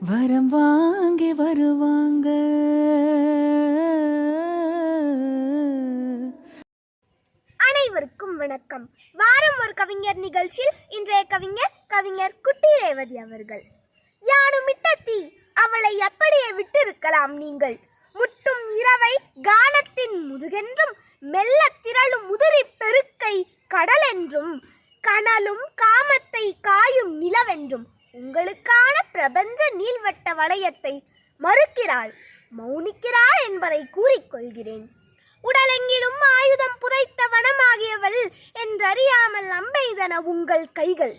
வரம் வாங்கி வருவாங்க. அனைவருக்கும் வணக்கம். வாரம் ஒரு கவிஞர் நிகழ்ச்சியில் இன்றைய கவிஞர் கவிஞர் குட்டி ரேவதி அவர்கள். யானுமிட்ட தீ அவளை அப்படியே விட்டிருக்கலாம் நீங்கள். முட்டும் இரவை கானத்தின் முதுகென்றும் மெல்ல திரளும் உதிரி பெருக்கை கடலென்றும் கனலும் காமத்தை காயும் நிலவென்றும் உங்களுக்கான பிரபஞ்ச நீள்வட்ட வளையத்தை மறுக்கிறாள். மௌனிக்கிறாள் என்பதை கூறிக்கொள்கிறேன். உடலெங்கிலும் ஆயுதம் புதைத்த வனமாகியவள் என்றறியாமல் அம்பெய்தன உங்கள் கைகள்.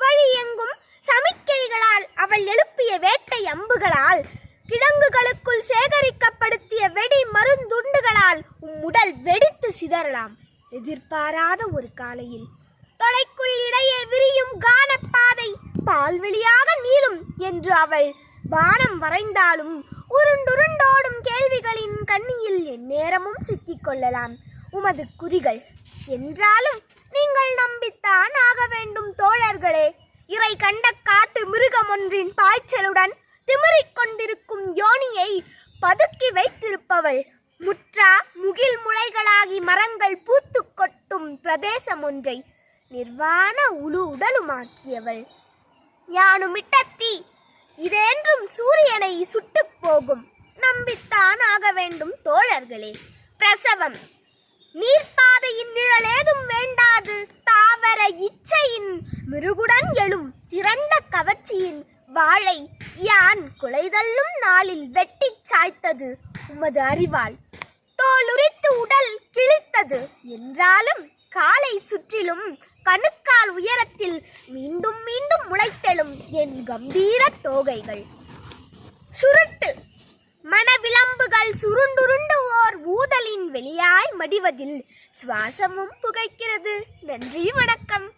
வழி எங்கும் சமிக்கைகளால் அவள் எழுப்பிய வேட்டை அம்புகளால் கிடங்குகளுக்குள் சேகரிக்கப்படுத்திய வெடி மருந்துண்டுகளால் உம் உடல் வெடித்து சிதறலாம். எதிர்பாராத ஒரு காலையில். தொலைக்குள் இடையே என்று அவள் வானம் வரைந்தாலும் உருண்டுருண்டோடும் கேள்விகளின் கண்ணியில் எந்நேரமும் சிக்கிக் கொள்ளலாம். உமது குறிகள் என்றாலும் நீங்கள் நம்பித்தான் ஆக வேண்டும் தோழர்களே. இறை கண்ட காட்டு மிருகம் ஒன்றின் பாய்ச்சலுடன் திமிரிக் கொண்டிருக்கும் யோனியை பதுக்கி வைத்திருப்பவள் முற்றா முகில் முளைகளாகி மரங்கள் பூத்து கொட்டும் பிரதேசம் ஒன்றை நிர்வாண உழு உடலுமாக்கியவள். யானுமிட்ட தீ இதென்றும் சூரியனை சுட்டுப் போகும். நம்பித்தான் ஆக வேண்டும் தோழர்களே. பிரசவம். நீர்ப்பாதையின் நிழலேதும் வேண்டாது. தாவர இச்சையின் மிருகுடன் எழும் திரண்ட கவர்ச்சியின் வாழை யான் குலைதள்ளும் நாளில் வெட்டிச் சாய்த்தது உமது அறிவால். தோலுரித்து உடல் கிழித்தது என்றாலும் காலை சுற்றிலும் கணுக்கால் உயரத்தில் மீண்டும் மீண்டும் முளைத்தெழும் என் கம்பீர தோகைகள். சுருட்டு மனவிலம்புகள் சுருண்டுருண்டு ஓர் ஊதலின் வெளியாய் மடிவதில் சுவாசமும் புகைக்கிறது. நன்றி வணக்கம்.